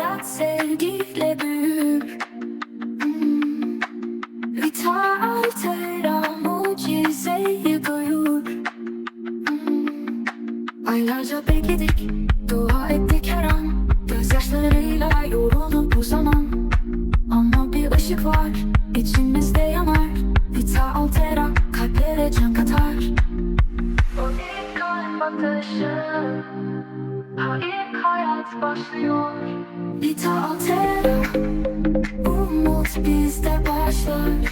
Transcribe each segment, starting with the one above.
hayat sevgiyle büyür. Hmm. Vita Altera mucizeyi duyur. Hmm. Aylarca bekledik, dua ettik her an. Gözyaşlarıyla yorulduk bu zaman. Ama bir ışık var, içimizde yanar. Vita Altera, kalplere can katar. O Ha ilk başlıyor. Vita Altera Umut bizde başlar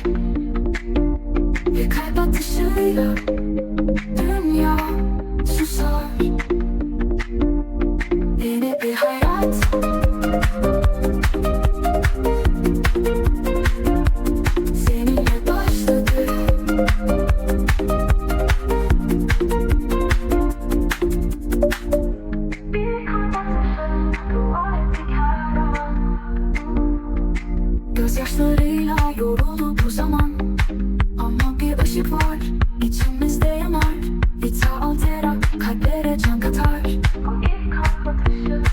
Gözyaşlarıyla yoruldu bu zaman Ama bir ışık var. İçimizde yanar. Vita Altera kalplere can katar.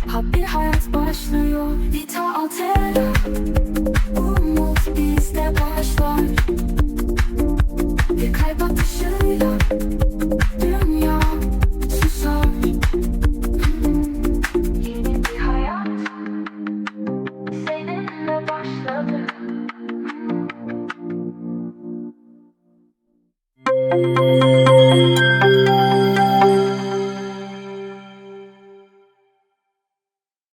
Ha bir hayat başlıyor. Vita Altera Música